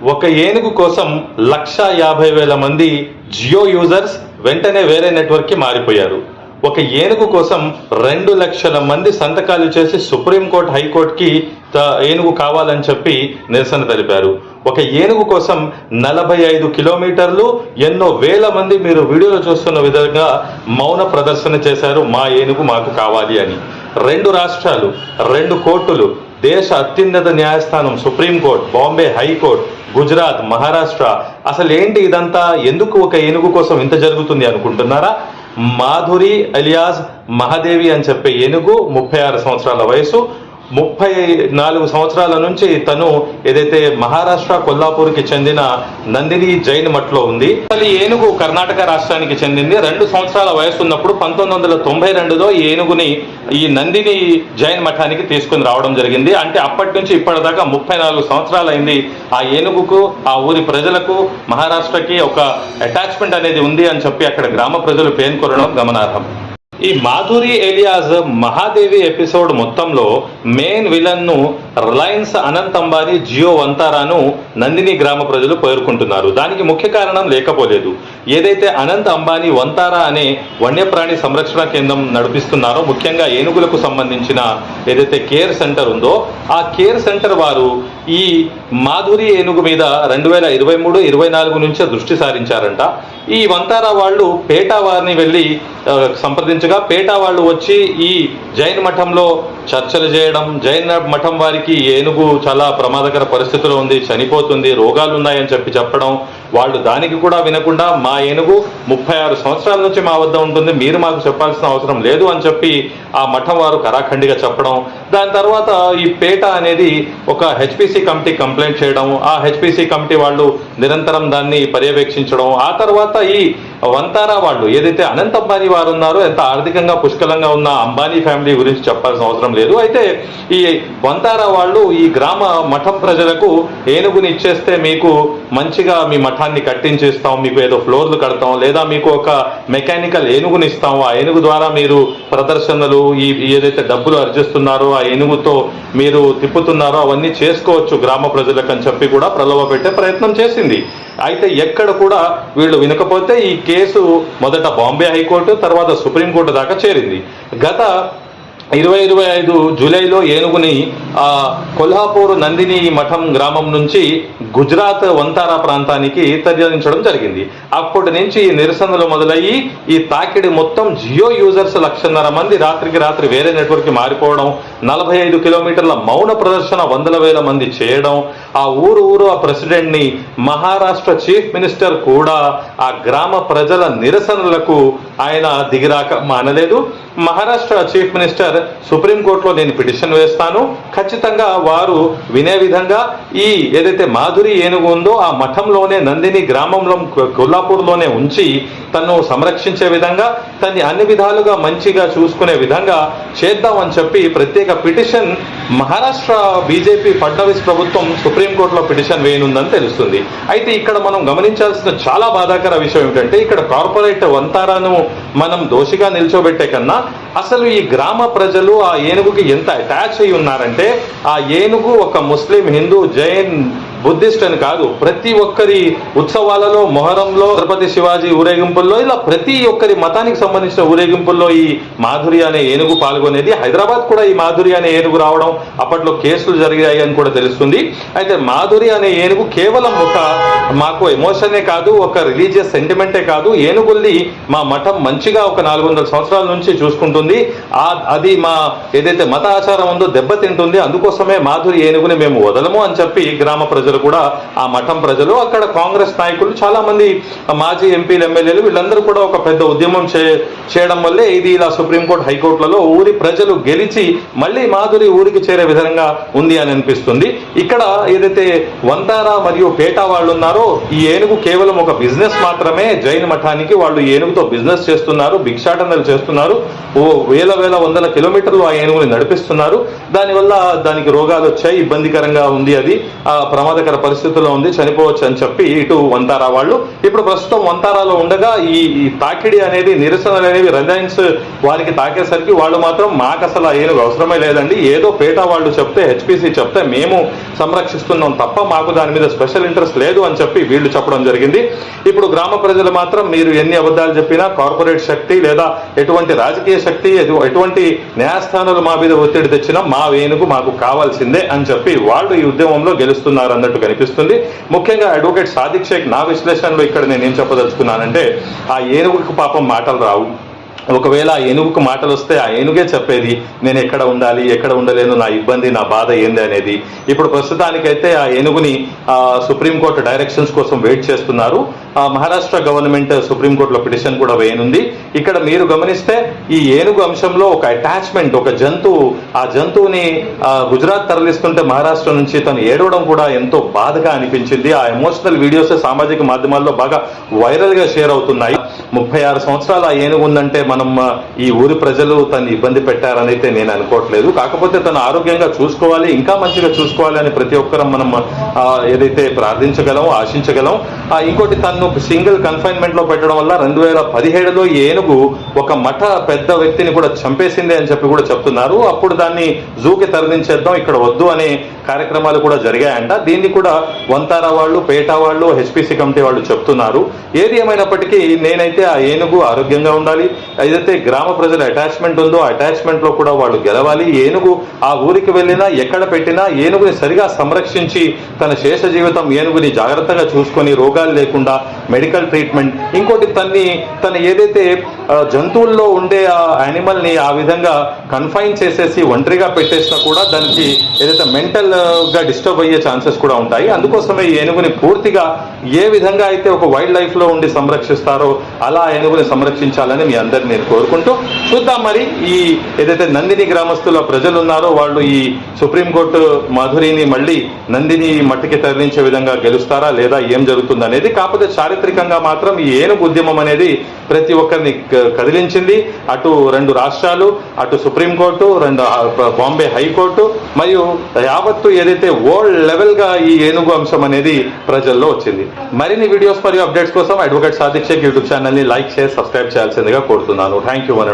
ఒక ఏనుగు కోసం లక్ష యాభై వేల మంది జియో యూజర్స్ వెంటనే వేరే నెట్వర్క్కి మారిపోయారు. ఒక ఏనుగు కోసం రెండు లక్షల మంది సంతకాలు చేసి సుప్రీంకోర్టు హైకోర్టుకి ఏనుగు కావాలని చెప్పి నిరసన తెలిపారు. ఒక ఏనుగు కోసం నలభై ఐదు కిలోమీటర్లు ఎన్నో వేల మంది మీరు వీడియోలో చూస్తున్న విధంగా మౌన ప్రదర్శన చేశారు మా ఏనుగు మాకు కావాలి అని. రెండు రాష్ట్రాలు రెండు కోర్టులు దేశ అత్యున్నత న్యాయస్థానం supreme court Bombay high court Gujarat Maharashtra. అసలు ఏంటి ఇదంతా? ఎందుకు ఒక ఏనుగు కోసం ఇంత జరుగుతుంది అనుకుంటున్నారా? మాధురి అలియాస్ మహాదేవి అని చెప్పే ఏనుగు ముప్పై ఆరు సంవత్సరాల వయసు ముప్పై నాలుగు సంవత్సరాల నుంచి తను ఏదైతే మహారాష్ట్ర కొల్లాపూర్కి చెందిన నందిని జైన్ మఠలో ఉంది. అసలు ఏనుగు కర్ణాటక రాష్ట్రానికి చెందింది. రెండు సంవత్సరాల వయసు ఉన్నప్పుడు పంతొమ్మిది వందల తొంభై రెండులో ఈ ఏనుగుని ఈ నందిని జైన్ మఠానికి తీసుకుని రావడం జరిగింది. అంటే అప్పటి నుంచి ఇప్పటిదాకా ముప్పై నాలుగు సంవత్సరాలైంది ఆ ఏనుగుకు ఆ ఊరి ప్రజలకు మహారాష్ట్రకి ఒక అటాచ్మెంట్ అనేది ఉంది అని చెప్పి అక్కడ గ్రామ ప్రజలు పేర్కొనడం గమనార్హం. ఈ మాధురి ఎలియాజ్ మహాదేవి ఎపిసోడ్ మొత్తంలో మెయిన్ విలన్ను రిలయన్స్ అనంత్ అంబానీ జియో వంతారాను నందిని గ్రామ ప్రజలు పేర్కొంటున్నారు. దానికి ముఖ్య కారణం లేకపోలేదు. ఏదైతే అనంత్ అంబానీ వంతారా అనే వన్యప్రాణి సంరక్షణ కేంద్రం నడిపిస్తున్నారో ముఖ్యంగా ఏనుగులకు సంబంధించిన ఏదైతే కేర్ సెంటర్ ఉందో ఆ కేర్ సెంటర్ వారు ఈ మాధురి ఏనుగు మీద రెండు వేల ఇరవై మూడు ఇరవై నాలుగు నుంచే దృష్టి సారించారంట. ఈ వంతారా వాళ్ళు పేటా వారిని వెళ్ళి సంప్రదించగా పేటా వాళ్ళు వచ్చి ఈ జైన్ మఠంలో చర్చలు చేయడం జైన మఠం వారికి ఏనుగు చాలా ప్రమాదకర పరిస్థితిలో ఉంది చనిపోతుంది రోగాలు ఉన్నాయని చెప్పి చెప్పడం వాళ్ళు దానికి కూడా వినకుండా మా ఏనుగు ముప్పై ఆరు సంవత్సరాల నుంచి మా వద్ద ఉంటుంది మీరు మాకు చెప్పాల్సిన అవసరం లేదు అని చెప్పి ఆ మఠం వారు కరాఖండిగా చెప్పడం. దాని తర్వాత ఈ పేట అనేది ఒక హెచ్పిసి కమిటీ కంప్లైంట్ చేయడం ఆ హెచ్పిసి కమిటీ వాళ్ళు నిరంతరం దాన్ని పర్యవేక్షించడం ఆ తర్వాత ఈ వంతారా వాళ్ళు ఏదైతే అనంత్ అంబానీ వారు ఉన్నారో ఎంత ఆర్థికంగా పుష్కలంగా ఉన్న అంబానీ ఫ్యామిలీ గురించి చెప్పాల్సిన అవసరం లేదు. అయితే ఈ వంతారా వాళ్ళు ఈ గ్రామ మఠం ప్రజలకు ఏనుగుని ఇచ్చేస్తే మీకు మంచిగా మీ మఠాన్ని కట్టించేస్తాం మీకు ఏదో ఫ్లోర్లు కడతాం లేదా మీకు ఒక మెకానికల్ ఏనుగుని ఇస్తాం. ఆ ఏనుగు ద్వారా మీరు ప్రదర్శనలు ఈ ఏదైతే డబ్బులు అర్జిస్తున్నారో ఆ ఎనుగుతో మీరు తిప్పుతున్నారో అవన్నీ చేసుకోవచ్చు గ్రామ ప్రజలకు అని చెప్పి కూడా ప్రలోభ పెట్టే ప్రయత్నం చేసింది. అయితే ఎక్కడ కూడా వీళ్ళు వినకపోతే ఈ కేసు మొదట బాంబే హైకోర్టు తర్వాత సుప్రీంకోర్టు దాకా చేరింది. గత ఇరవై ఇరవై ఐదు జూలైలో ఏనుగుని కొల్హాపూర్ నందిని మఠం గ్రామం నుంచి గుజరాత్ వంతారా ప్రాంతానికి తరలించడం జరిగింది. అప్పటి నుంచి ఈ నిరసనలు మొదలయ్యి ఈ తాకిడి మొత్తం జియో యూజర్స్ లక్షన్నర మంది రాత్రికి రాత్రి వేరే నెట్వర్క్ మారిపోవడం నలభై ఐదు కిలోమీటర్ల మౌన ప్రదర్శన వందల వేల మంది చేయడం ఆ ఊరు ఊరు ఆ ప్రెసిడెంట్ని మహారాష్ట్ర చీఫ్ మినిస్టర్ కూడా ఆ గ్రామ ప్రజల నిరసనలకు ఆయన దిగిరాక మానలేదు. మహారాష్ట్ర చీఫ్ మినిస్టర్ సుప్రీంకోర్టులో నేను పిటిషన్ వేస్తాను. ఖచ్చితంగా వారు వినే విధంగా ఈ ఏదైతే మాధురి ఏనుగు ఉందో ఆ మఠంలోనే నందిని గ్రామంలో కొల్లాపూర్లోనే ఉంచి తను సంరక్షించే విధంగా తన్ని అన్ని విధాలుగా మంచిగా చూసుకునే విధంగా చేద్దామని చెప్పి ప్రత్యేక పిటిషన్ మహారాష్ట్ర బీజేపీ ఫడ్నవీస్ ప్రభుత్వం సుప్రీంకోర్టులో పిటిషన్ వేయనుందని తెలుస్తుంది. అయితే ఇక్కడ మనం గమనించాల్సిన చాలా బాధాకర విషయం ఏమిటంటే ఇక్కడ కార్పొరేట్ వంతారాను మనం దోషిగా నిల్చోబెట్టే కన్నా అసలు ఈ గ్రామ ప్రజలు ఆ ఏనుగుకి ఎంత అటాచ్ అయి ఉన్నారంటే ఆ ఏనుగు ఒక ముస్లిం హిందూ జైన్ బుద్ధిస్ట్ అని కాదు ప్రతి ఒక్కరి ఉత్సవాలలో మొహరంలో ఛత్రపతి శివాజీ ఊరేగింపుల్లో ఇలా ప్రతి ఒక్కరి మతానికి సంబంధించిన ఊరేగింపుల్లో ఈ మాధురి అనే ఏనుగు పాల్గొనేది. హైదరాబాద్ కూడా ఈ మాధురి అనే ఏనుగు రావడం అప్పట్లో కేసులు జరిగాయి అని కూడా తెలుస్తుంది. అయితే మాధురి అనే ఏనుగు కేవలం ఒక మాకు ఎమోషనే కాదు ఒక రిలీజియస్ సెంటిమెంటే కాదు. ఏనుగుల్ని మా మఠం మంచిగా ఒక నాలుగు వందల సంవత్సరాల నుంచి చూసుకుంటుంది. ఆ అది మా ఏదైతే మత ఆచారం ఉందో దెబ్బతింటుంది అందుకోసమే మాధురి ఏనుగుని మేము వదలము అని చెప్పి గ్రామ ప్రజలు కూడా ఆ మఠం ప్రజలు అక్కడ కాంగ్రెస్ నాయకులు చాలామంది మాజీ ఎంపీలు ఎమ్మెల్యేలు వీళ్ళందరూ కూడా ఒక పెద్ద ఉద్యమం చే చేయడం వల్లే ఇది ఇలా సుప్రీంకోర్టు హైకోర్టులలో ఊరి ప్రజలు గెలిచి మళ్ళీ మాధురి ఊరికి చేరే విధంగా ఉంది అని అనిపిస్తుంది. ఇక్కడ ఏదైతే వంతారా మరియు పేట వాళ్ళు ఉన్నారో ఈ ఏనుగు కేవలం ఒక బిజినెస్ మాత్రమే. జైన్ మఠానికి వాళ్ళు ఏనుగుతో బిజినెస్ చేస్తున్నారు భిక్షాటనలు చేస్తున్నారు. వేల వేల వందల కిలోమీటర్లు ఆ ఏనుగుని నడిపిస్తున్నారు. దానివల్ల దానికి రోగాలు వచ్చాయి ఇబ్బందికరంగా ఉంది అది. ఆ ప్రమాదకర పరిస్థితుల్లో ఉంది చనిపోవచ్చు అని చెప్పి ఇటు వంతారా వాళ్ళు. ఇప్పుడు ప్రస్తుతం వంతారాలో ఉండగా ఈ తాకిడి అనేది నిరసనలు అనేవి రిలయన్స్ వారికి తాకేసరికి వాళ్ళు మాత్రం మాకు అసలు ఆ ఏనుగు అవసరమే లేదండి. ఏదో పేట వాళ్ళు చెప్తే హెచ్పిసి చెప్తే మేము సంరక్షిస్తున్నాం తప్ప మాకు దాని మీద స్పెషల్ ఇంట్రెస్ట్ లేదు అని చెప్పి వీళ్ళు చెప్పడం జరిగింది. ఇప్పుడు గ్రామ ప్రజలు మాత్రం మీరు ఎన్ని అబద్ధాలు చెప్పినా కార్పొరేట్ శక్తి లేదా ఎటువంటి రాజకీయ శక్తి ఎటు- ఎటువంటి న్యాయస్థానాలు మా మీద ఒత్తిడి తెచ్చినా మా వేణుకు మాకు కావాల్సిందే అని చెప్పి వాళ్ళు ఈ ఉద్యమంలో గెలుస్తున్నారు అన్నట్టు కనిపిస్తుంది. ముఖ్యంగా అడ్వకేట్ సాదిక్ షేక్ నా విశ్లేషణలో ఇక్కడ నేను ఏం చెప్పదలుచుకున్నానంటే ఆ ఏనుగుకు పాపం మాటలు రావు. ఒకవేళ ఆ ఏనుగుకు మాటలు వస్తే ఆ ఏనుగే చెప్పేది నేను ఎక్కడ ఉండాలి ఎక్కడ ఉండలేను నా ఇబ్బంది నా బాధ ఏంది అనేది. ఇప్పుడు ప్రస్తుతానికైతే ఆ ఏనుగుని సుప్రీంకోర్టు డైరెక్షన్స్ కోసం వెయిట్ చేస్తున్నారు. మహారాష్ట్ర గవర్నమెంట్ సుప్రీంకోర్టులో పిటిషన్ కూడా వేయనుంది. ఇక్కడ మీరు గమనిస్తే ఈ ఏనుగు అంశంలో ఒక అటాచ్మెంట్ ఒక జంతువు ఆ జంతువుని గుజరాత్ తరలిస్తుంటే మహారాష్ట్ర నుంచి తను ఏడవడం కూడా ఎంతో బాధగా అనిపించింది. ఆ ఎమోషనల్ వీడియోస్ సామాజిక మాధ్యమాల్లో బాగా వైరల్గా షేర్ అవుతున్నాయి. ముప్పై ఆరు సంవత్సరాలు ఆ ఏనుగు ఉందంటే మనం ఈ ఊరి ప్రజలు తను ఇబ్బంది పెట్టారని అయితే నేను అనుకోవట్లేదు. కాకపోతే తను ఆరోగ్యంగా చూసుకోవాలి ఇంకా మంచిగా చూసుకోవాలి అని ప్రతి ఒక్కరం మనం ఏదైతే ప్రార్థించగలం ఆశించగలం. ఆ, ఇంకోటి తను సింగిల్ కన్ఫైన్మెంట్లో పెట్టడం వల్ల రెండు వేల పదిహేడులో ఈ ఏనుగు ఒక మఠ పెద్ద వ్యక్తిని కూడా చంపేసింది అని చెప్పి కూడా చెప్తున్నారు. అప్పుడు దాన్ని జూకి తరలించేద్దాం ఇక్కడ వద్దు అనే కార్యక్రమాలు కూడా జరిగాయంట. దీన్ని కూడా వంతారా వాళ్ళు పేట వాళ్ళు హెచ్పిసి కమిటీ వాళ్ళు చెప్తున్నారు. ఏది ఏమైనప్పటికీ నేనైతే ఆ ఏనుగు ఆరోగ్యంగా ఉండాలి. ఏదైతే గ్రామ ప్రజల అటాచ్మెంట్ ఉందో అటాచ్మెంట్లో అటాచ్మెంట్లో కూడా వాళ్ళు గెలవాలి. ఏనుగు ఆ ఊరికి వెళ్ళినా ఎక్కడ పెట్టినా ఏనుగుని సరిగా సంరక్షించి తన శేష జీవితం ఏనుగుని జాగ్రత్తగా చూసుకొని రోగాలు లేకుండా మెడికల్ ట్రీట్మెంట్ ఇంకోటి తన్ని తన ఏదైతే జంతువుల్లో ఉండే ఆ యానిమల్ని ఆ విధంగా కన్ఫైన్ చేసేసి ఒంటరిగా పెట్టేసినా కూడా దానికి ఏదైతే మెంటల్గా డిస్టర్బ్ అయ్యే ఛాన్సెస్ కూడా ఉంటాయి. అందుకోసమే ఈ ఏనుగుని పూర్తిగా ఏ విధంగా అయితే ఒక వైల్డ్ లైఫ్లో ఉండి సంరక్షిస్తారో అలా ఏనుగుని సంరక్షించాలని మీ అందరిని నేను కోరుకుంటూ చూద్దాం మరి ఈ ఏదైతే నందిని గ్రామస్తుల ప్రజలు ఉన్నారో వాళ్ళు ఈ సుప్రీంకోర్టు మాధురిని మళ్ళీ నందిని మట్టికి తరలించే విధంగా గెలుస్తారా లేదా ఏం జరుగుతుంది అనేది కాకపోతే చారిత్రకంగా మాత్రం ఈ ఏనుగు ఉద్యమం అనేది ప్రతి ఒక్కరిని కదిలించింది. అటు రెండు రాష్ట్రాలు అటు సుప్రీంకోర్టు రెండు బాంబే హైకోర్టు మరియు యావత్తు ఏదైతే వరల్డ్ లెవెల్గా ఈ ఏనుగు అంశం అనేది ప్రజల్లో వచ్చింది. మరిన్ని వీడియోస్ మరియు అప్డేట్స్ కోసం అడ్వకేట్ సాధిక్షేక్ యూట్యూబ్ ఛానల్ని లైక్ చేసి సబ్స్క్రైబ్ చేయాల్సిందిగా కోరుతున్నాను. Thank you one